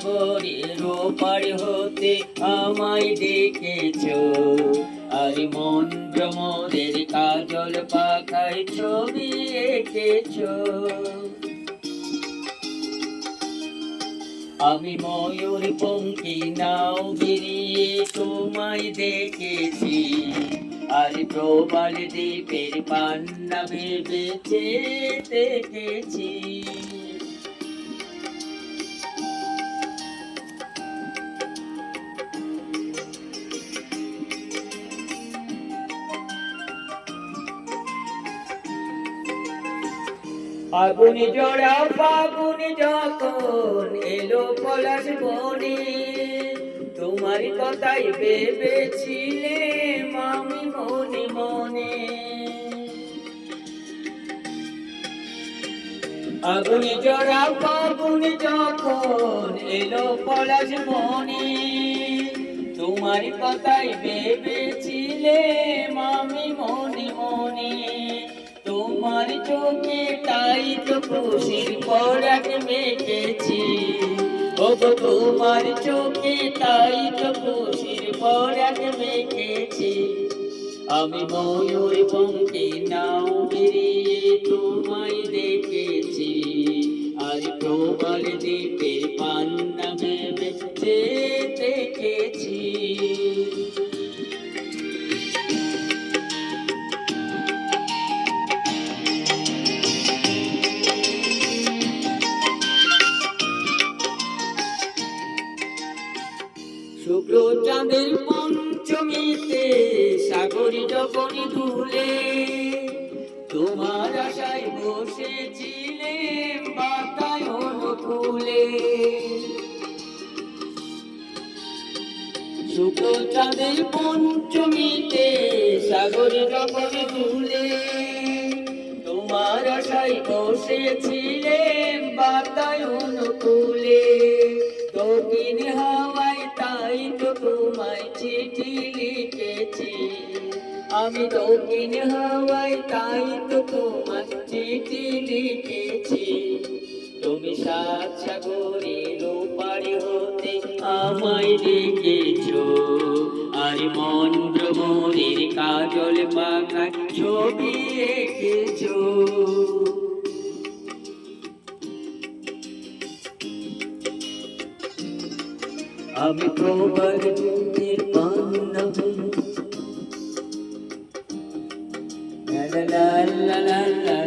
সাগরের ওপার হতে আমায় ডেকেছ আর মন ভ্রমরের কাজল পাখায় ছবি এঁকেছ। আমি ময়ূর পঙ্কি নাও বেরিয়ে তোমায় দেখেছি। আর প্রবাল দ্বীপের পান্না ভেবেছে দেখেছি। আগুনে জড়া, ফাগুনে যখন এলো পলাশ বনে, তোমার কথাই ভেবেছিলে মামি মনে মনে। আগুনে জড়া, ফাগুনে যখন এলো পলাশ বনে, তোমার কথাই ভেবেছিলে মামি তোমার চোখে তাই তো খুশির পরাগ মেটেছি ও তোমার চোখে তাই তো খুশির পরাগ মেটেছি আমি ময়ূর পঙ্কে নাও বেরিয়ে তোমায় দেখেছি। আর প্রবল দ্বীপের শুক্র চাঁদের পঞ্চমীতে সাগরী যখন ধুলে, তোমার আশায় বসেছিলে বাতায়ন ফুলে। শুক্র চাঁদের পঞ্চমীতে সাগরী যখন ধুলে, তোমার আশায় বসেছিলে বাতায়ন আমি দক্ষিণ হাওয়ায়, তাই তো তোমার চিঠি লিখেছি। তুমি সাত সাগরের পাড়ি হতে আমায় ডেকেছ আর মন ভ্রমণের কাজল পাখায় ছবি এঁকেছ। আমি প্রবল দুঃখের পান্না la la la la